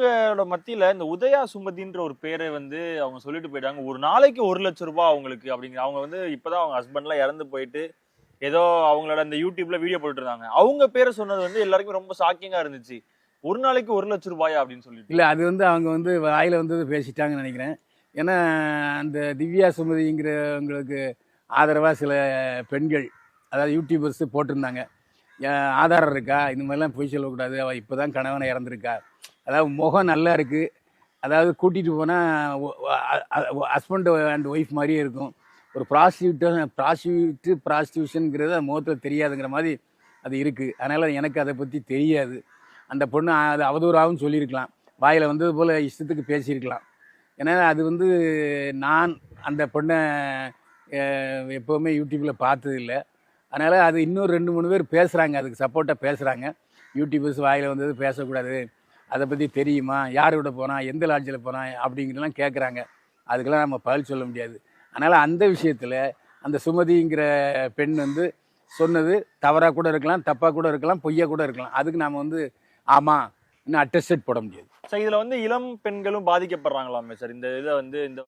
இவங்களோட மத்தியில இந்த உதயா சுமதின்ற ஒரு பேரை வந்து அவங்க சொல்லிட்டு போயிட்டாங்க. ஒரு நாளைக்கு ஒரு லட்சம் ரூபாய் அவங்களுக்கு அப்படிங்கிற அவங்க வந்து இப்பதான் அவங்க ஹஸ்பண்ட்லாம் இறந்து போயிட்டு ஏதோ அவங்களோட அந்த யூடியூப்ல வீடியோ போட்டு இருந்தாங்க அவங்க பேரை சொன்னது வந்து எல்லாருக்குமே ரொம்ப ஷாக்கிங்கா இருந்துச்சு. ஒரு நாளைக்கு ஒரு லட்சம் ரூபாயா அப்படின்னு சொல்லிட்டு. இல்லை அது வந்து அவங்க வந்து வாயில் வந்து பேசிட்டாங்கன்னு நினைக்கிறேன். ஏன்னா அந்த திவ்யா சுமதிங்கிறவங்களுக்கு ஆதரவாக சில பெண்கள் அதாவது யூடியூபர்ஸ் போட்டிருந்தாங்க. ஏன் ஆதாரம் இருக்கா? இந்த மாதிரிலாம் பொய் சொல்லக்கூடாது. அவள் இப்போ தான் கணவனை இறந்துருக்கா? அதாவது முகம் நல்லா இருக்குது அதாவது கூட்டிகிட்டு போனால் ஹஸ்பண்ட் அண்ட் ஒய்ஃப் மாதிரியே இருக்கும். ஒரு ப்ராஸ்டியூட்ட ப்ராஸ்டியூட்டு ப்ராஸ்டியூஷனுங்கிறது அது முகத்தில் தெரியாதுங்கிற மாதிரி அது இருக்குது அதனால் எனக்கு அதை பற்றி தெரியாது. அந்த பொண்ணு அது அவதூறாகவும் சொல்லியிருக்கலாம். வாயில் வந்தது போல் இஷ்டத்துக்கு பேசியிருக்கலாம். ஏன்னா அது வந்து நான் அந்த பொண்ணை எப்போவுமே யூடியூப்பில் பார்த்ததில்லை. அதனால் அது இன்னும் ரெண்டு மூணு பேர் பேசுகிறாங்க அதுக்கு சப்போர்ட்டாக பேசுகிறாங்க யூடியூபர்ஸ் வாயில் வந்தது பேசக்கூடாது. அதை பற்றி தெரியுமா? யார் கூட போனால் எந்த லாட்ஜில் போனால் அப்படிங்கிறலாம் கேட்குறாங்க அதுக்கெல்லாம் நம்ம பதில் சொல்ல முடியாது. அதனால் அந்த விஷயத்தில் அந்த சுமதிங்கிற பெண் வந்து சொன்னது தவறாக கூட இருக்கலாம் தப்பாக கூட இருக்கலாம் பொய்யா கூட இருக்கலாம். அதுக்கு நாம் வந்து ஆமாம் இன்னும் அட்டஸ்டட் போட முடியாது. சார் இதில் வந்து இளம் பெண்களும் பாதிக்கப்படுறாங்களாமே சார். இந்த இதை வந்து இந்த